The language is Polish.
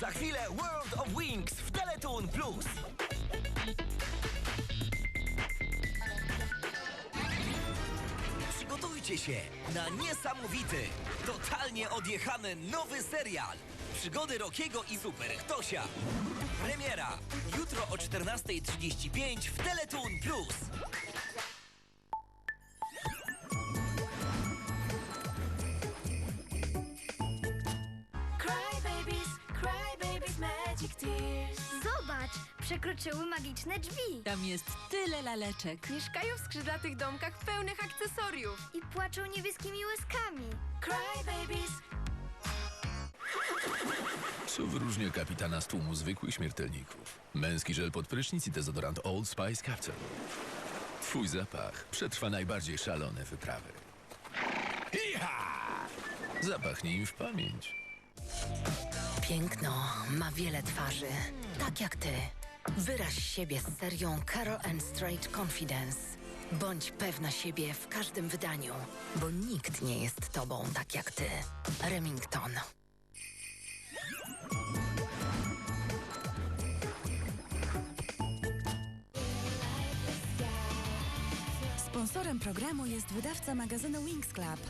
Za chwilę World of Wings w Teletoon Plus. Przygotujcie się na niesamowity, totalnie odjechany nowy serial. Przygody Rokiego i Super Ktosia. Premiera jutro o 14.35 w Teletoon Plus. Magic tears. Zobacz, przekroczyły magiczne drzwi Tam jest tyle laleczek. Mieszkają w skrzydlatych domkach pełnych akcesoriów. i płaczą niebieskimi łezkami. Cry babies, Co wyróżnia kapitana z tłumu zwykłych śmiertelników? Męski żel pod prysznic i dezodorant Old Spice Capsule. Twój zapach przetrwa najbardziej szalone wyprawy. Iha! Zapachnij im w pamięć. Piękno ma wiele twarzy, tak jak ty. Wyraź siebie z serią Carol and Straight Confidence. Bądź pewna siebie w każdym wydaniu, bo nikt nie jest tobą tak jak ty. Remington. Sponsorem programu jest wydawca magazynu Wings Club.